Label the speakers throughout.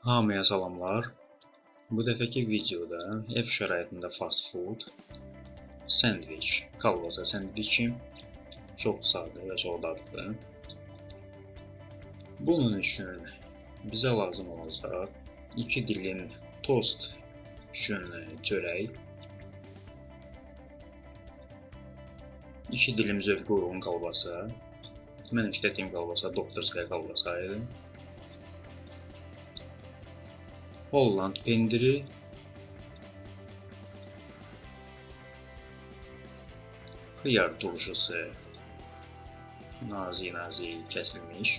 Speaker 1: Hamıya salamlar. Bu dəfəki videoda ev şəraitində fast food, sendviç, kalbasa sendviçi çox sadə və çox dadlı. Bunun üçün bizə lazım olacaq 2 dilim tost üçün çörək, 2 dilim zövqə uyğun kolbasa. Mən işlətdiyim kolbasa doktorskaya kolbasa idi. Holland pendiri, xiyar turşusu, nazik-nazik kəsilmiş,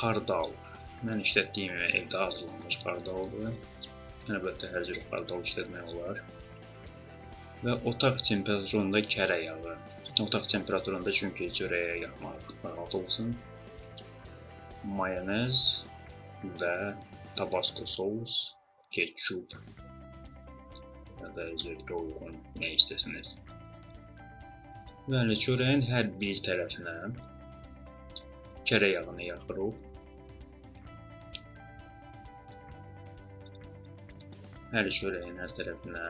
Speaker 1: xardal. Mən işlətdiyim evdə hazırlanmış xardaldır. Əlbəttə hər cür xardal işlətmək olar. Və otaq temperaturunda kərə yağı. Otaq temperaturunda çünki çörəyə yaxmaq rahat olsun. Mayonez və tabasco sos, ketçup ya da zövqə uyğun nə istəsəniz. Bəli, çörəyin hər bir tərəfinə kərə yağını yaxırıq. Hər çörəyin hər tərəfinə,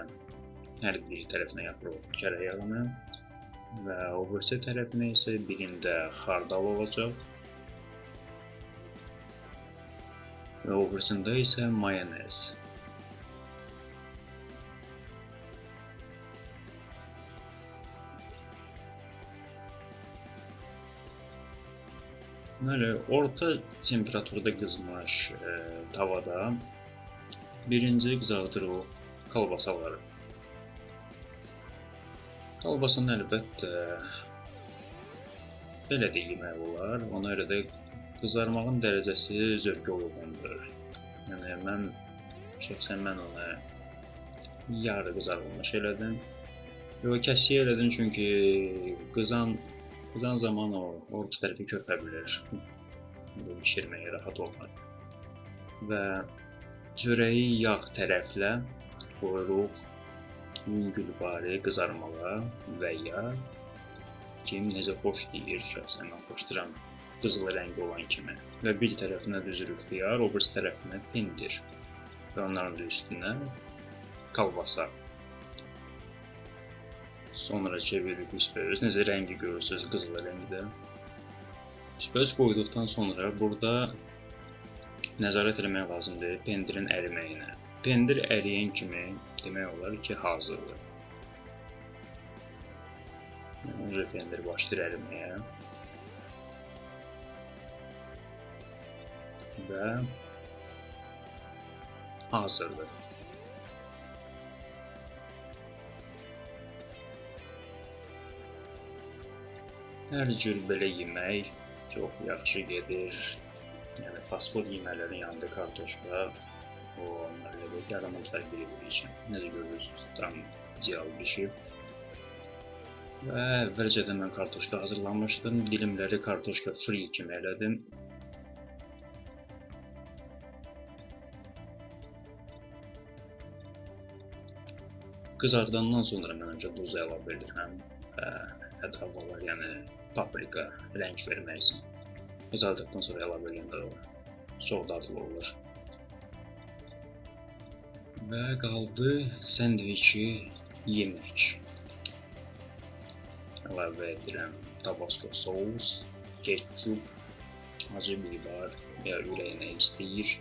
Speaker 1: hər bir tərəfinə yaxırıq kərə yağını və o birisi tərəfinə isə birində xardal olacaq. Və o birisində isə mayonez. Bəli, orta temperaturda qızmış e, tavada birinci qızardırıq kolbasaları. Kolbasanı əlbəttə belə də yemək olar. Ona görə də qızarmağın dərəcəsi zövqə uyğundur. Yəni mən şəxsən mən onu yarı qızarmış elədim. Yox, kəsik elədim çünki qızan qızan zaman o orta tərəfi köpə bilir. Bu bişirməyə rahat olmaz. Və çörəyi yağ tərəflə qoyuruq yüngülvari qızarmağa və ya kim necə xoş deyir, şəxsən mən xoşlayıram qızıl rəngi olan kimi. Və bir tərəfinə düzürük xiyar, o birisi tərəfinə pendir. Və onların da üstünə kalbasa. Sonra çeviririk üstbəüz. Necə rəngi görürsüz, qızıl rəngdə. Üstbəüz qoyduqdan sonra burada nəzarət etmək lazımdır pendirin əriməyinə. Pendir əriyən kimi demək olar ki, hazırdır. Öncə pendir başlayır əriməyə. Və hazırdır. Hər cür belə yemək çox yaxşı gedir. Yəni fast food yeməklərin yanında kartoşka o onlarla yaramaz fərqli bir üçün. Necə görürsünüz, tam ideal bişib. Və əvvəlcədən mən kartoşka hazırlamışdım. Dilimləri kartoşka free kimi elədim. Qızardandan sonra mən öncə duz əlavə edirəm. Və ətraflar, yəni paprika rəng vermək üçün. Qızardıqdan sonra əlavə edəndə çox dadlı olur. Və qaldı sendviçi yemək. Əlavə edirəm tabasco sos, ketçup, acı biber ya ürəyinə istəyir.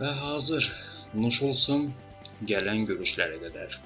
Speaker 1: Və hazır. Nuş olsun gələn görüşlərə qədər.